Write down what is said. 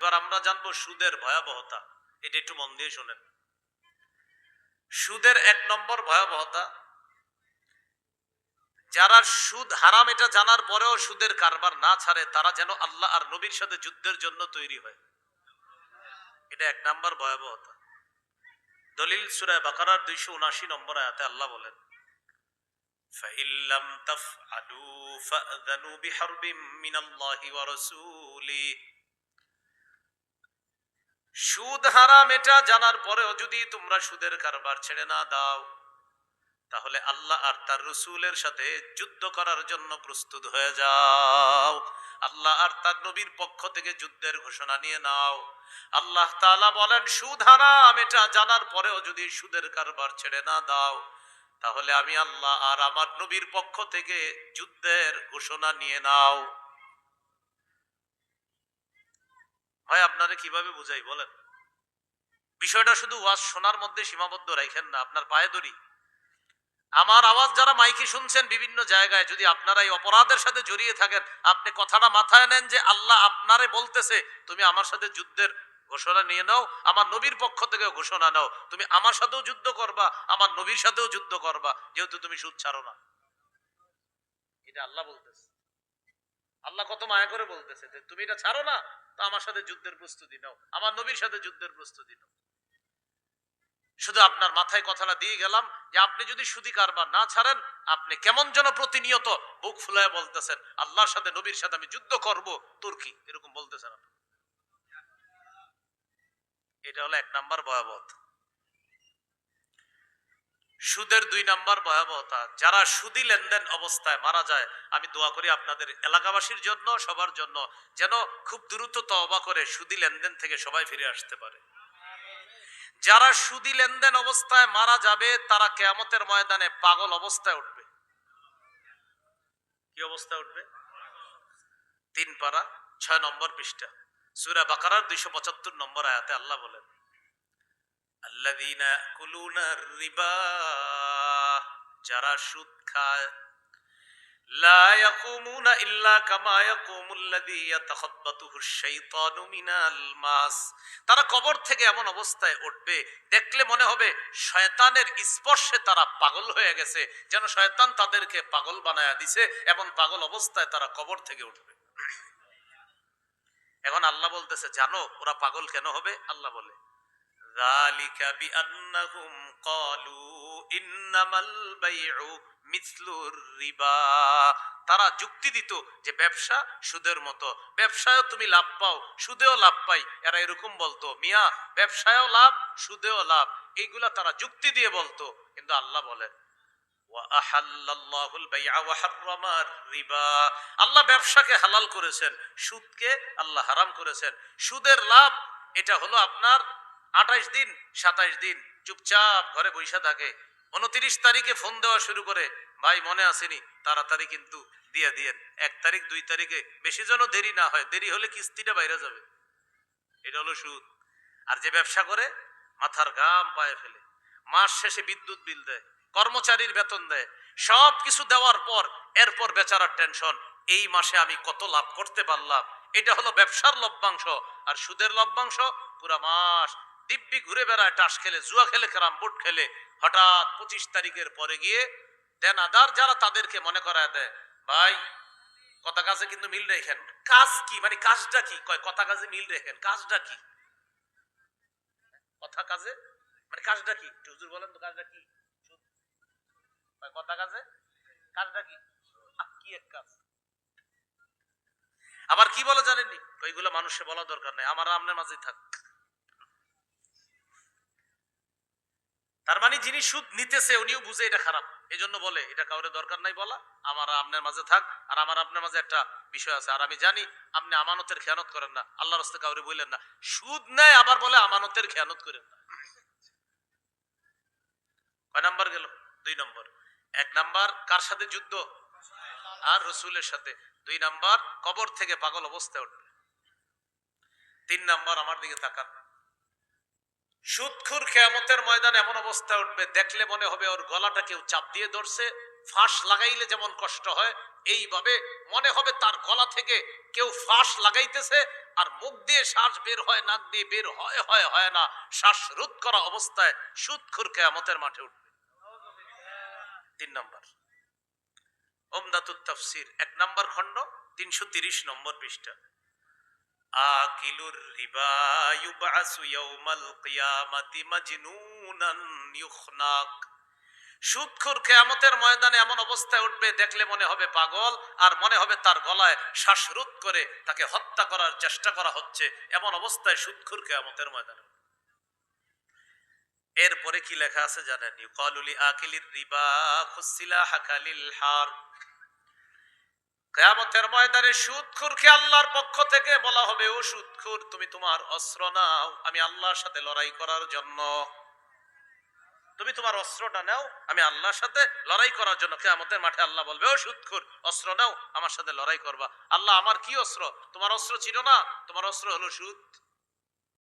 এবার আমরা জানবো সুদের ভয়াবহতা এটা একটু মন দিয়ে শোনেন সুদের এক নম্বর ভয়াবহতা যারা সুদ হারাম এটা জানার পরেও সুদের কারবার না ছাড়ে তারা যেন আল্লাহ আর নবীর সাথে যুদ্ধের জন্য তৈরি হয় এটা এক নম্বর ভয়াবহতা দলিল সুরায় বাকারার দুইশো উনাশি নম্বর আয়াতে আল্লাহ বলেন فإن لم تفعلوا فأذنوا بحرب من الله ورسوله সুদ হারাম এটা জানার পরেও যদি তোমরা সুদের কারবার ছেড়ে না দাও, তাহলে আল্লাহ আর তার রসুলের সাথে যুদ্ধ করার জন্য প্রস্তুত হয়ে যাও। আল্লাহ আর তার নবীর পক্ষ থেকে যুদ্ধের ঘোষণা নিয়ে নাও। আল্লাহ তাআলা বলেন, সুদ হারাম এটা জানার পরেও যদি সুদের কারবার ছেড়ে না দাও, তাহলে আমি আল্লাহ আর আমার নবীর পক্ষ থেকে যুদ্ধের ঘোষণা নিয়ে নাও। ভাই আপনারে কীভাবে বুঝাই, বলেন। বিষয়টা শুধু ওয়াজ শোনার মধ্যে সীমাবদ্ধ রাখেন না, আপনার পায়ে ধরি আমার আওয়াজ যারা মাইকে শুনছেন বিভিন্ন জায়গায়, যদি আপনারা এই অপরাধের সাথে জড়িয়ে থাকেন, আপনি কথাটা মাথায় নেন যে আল্লাহ আপনারে বলতেছে, তুমি আমার সাথে যুদ্ধের ঘোষণা নিয়ে নাও, আমার নবীর পক্ষ থেকে ঘোষণা নাও। তুমি আমার সাথেও যুদ্ধ করবা, আমার নবীর সাথেও যুদ্ধ করবা, যেহেতু তুমি সুদ ছাড়ো না। এটা আল্লাহ বলতেছে। আল্লাহ কত মায়া করে বলতেছে যে তুমি এটা ছাড়ো না, তো আমার সাথে যুদ্ধের প্রস্তুতি নাও, আমার নবীর সাথে যুদ্ধের প্রস্তুতি নাও। শুধু আপনার মাথায় কথাটা দিয়ে গেলাম যে আপনি যদি সুদি কারবার না ছাড়েন, আপনি কেমন যেন প্রতিনিয়ত বুক ফুলায় বলতেছেন, আল্লাহর সাথে, নবীর সাথে আমি যুদ্ধ করব তুর্কি এরকম বলতেছেন এটা হলো এক নাম্বার ভয়াবহতা। সুদের দুই নাম্বার ভয়াবহতা, যারা সুদি লেনদেন অবস্থায় মারা যায়, আমি দোয়া করি আপনাদের এলাকাবাসীর জন্য, সবার জন্য, যেন খুব দ্রুত তওবা করে সুদি লেনদেন থেকে সবাই ফিরে আসতে পারে। যারা সুদি লেনদেন অবস্থায় মারা যাবে, তারা কেয়ামতের ময়দানে পাগল অবস্থায় উঠবে। কি অবস্থায় উঠবে? তিন পারা, ছয় নম্বর পৃষ্ঠা। সুরা বাকারার দুইশো পঁচাত্তর নম্বর আয়াতে আল্লাহ বলেন যারা সুদ তারা কবর থেকে এমন অবস্থায় উঠবে, দেখলে মনে হবে শয়তানের স্পর্শে তারা পাগল হয়ে গেছে, যেন শয়তান তাদেরকে পাগল বানায়া দিছে, এমন পাগল অবস্থায় তারা কবর থেকে উঠবে। এখন আল্লাহ বলতেছে, জানো, ওরা পাগল কেন হবে? আল্লাহ বলে ذلك بأنهم قالوا إنما البيع مثل الربا তারা যুক্তি দিত যে ব্যবসা সুদের মতো ব্যবসায়ও তুমি লাভ পাও সুদেও লাভ পাই এরা এরকম বলতো মিয়া ব্যবসায়ও লাভ সুদেও লাভ এইগুলা তারা যুক্তি দিয়ে বলতো কিন্তু আল্লাহ বলেন আল্লাহ ব্যবসাকে হালাল করেছেন সুদকে আল্লাহ হারাম করেছেন সুদের লাভ এটা হলো আপনার আঠাইশ দিন সাতাইশ দিন, চুপচাপ ঘরে বৈশা থাকে। উনত্রিশ তারিখে ফোন দেওয়া শুরু করে, ভাই, মনে আসেনি, তাড়াতাড়ি কিন্তু দিয়ে দিয়েন। এক তারিখ, দুই তারিখে বেশি যেন দেরি না হয়, দেরি হলে কিস্তিটা বাইরে যাবে। এটা হলো সুদ। আর যে ব্যবসা করে, মাথার গাম পায়ে ফেলে। মাস শেষে বিদ্যুৎ বিল দেয়, কর্মচারীর বেতন দেয়। সব কিছু দেওয়ার পর, এরপর বেচারার টেনশন, এই মাসে আমি কত লাভ করতে পারলাম? এটা হলো ব্যবসার লভ্যাংশ। আর সুদের লভ্যাংশ পুরা মাস দিব্যি ঘুরে বেড়ায়, টাস খেলে, জুয়া খেলে, ক্যারাম বোর্ড খেলে, হঠাৎ পঁচিশ তারিখের পরে গিয়ে দেনাদার যারা তাদেরকে মনে করায় দেয়, ভাই, কথা কাজে কিন্তু মিল রেখেন। কাজ কি? মানে কাজটা কি? কয়, কথা কাজে মিল রেখেন। কাজটা কি? কথা কাজে? মানে কাজটা কি? হুজুর বলেন তো কাজটা কি? কথা কাজে? কাজটা কি? কি এক কাজ? আবার কি বলে জানেননি? ওইগুলো মানুষে বলা দরকার নাই। আমার আমনের মাঝেই থাক। তার মানে যিনি সুদ নিতেছে, উনিও বুঝে এটা খারাপ। এই জন্য বলে, এটা কাউরে দরকার নাই বলা, আমার আপনার মাঝে থাক, আর আমার আপনার মাঝে একটা বিষয় আছে। আর আমি জানি, আপনি আমানতের খেয়ানত করেন না, আল্লাহর রাস্তে কাউরে বললেন না। সুদ নেয় আবার বলে আমানতের খেয়ানত করেন না। কয় নাম্বার গেল? দুই নম্বর। এক নাম্বার, কার সাথে যুদ্ধ? আর রসুলের সাথে। দুই নাম্বার, কবর থেকে পাগল অবস্থায় উঠবে। তিন নাম্বার, আমার দিকে তাকান। সুদখুর খেয়ামতের ময়দানে এমন অবস্থা উঠবে, দেখলে মনে হবে ওর গলাটা কেউ চাপ দিয়ে ধরছে, ফাঁস লাগাইলে যেমন কষ্ট হয়, এইভাবে মনে হবে তার গলা থেকে কেউ ফাঁস লাগাইতেছে, আর মুখ দিয়ে শ্বাস বের হয়, নাক দিয়ে বের হয় হয় হয় না, শ্বাস রোধ করা অবস্থায় সুদখুর কেয়ামতের মাঠে উঠবে। তিন নম্বর। ওমদাতুত তাফসির, এক নম্বর খণ্ড, তিনশো তিরিশ নম্বর পৃষ্ঠা। আকিলুর কেয়ামতের ময়দানে এমন অবস্থায় উঠবে, দেখলে মনে হবে পাগল, আর মনে হবে তার গলায় শ্বাসরোধ করে তাকে হত্যা করার চেষ্টা করা হচ্ছে, এমন অবস্থায় সুদখোর কেয়ামতের ময়দানে। এরপরে কি লেখা আছে জানেন? ইউকালুলি আকিলির রিবা খুসিলা হাকালিল হার। কেয়ামতের ময়দানে সুদখুরকে আল্লাহর পক্ষ থেকে বলা হবে, ও সুদখুর, তুমি তোমার অস্ত্র নাও, আমি আল্লাহর সাথে লড়াই করার জন্য। তুমি তোমার অস্ত্রটা নাও, আমি আল্লাহর সাথে লড়াই করার জন্য। মাঠে আল্লাহ বলবে, ও সুদখুর, অস্ত্র নাও, আমার সাথে লড়াই করবা। আল্লাহ, আমার কি অস্ত্র? তোমার অস্ত্র ছিল না? তোমার অস্ত্র হলো সুদ।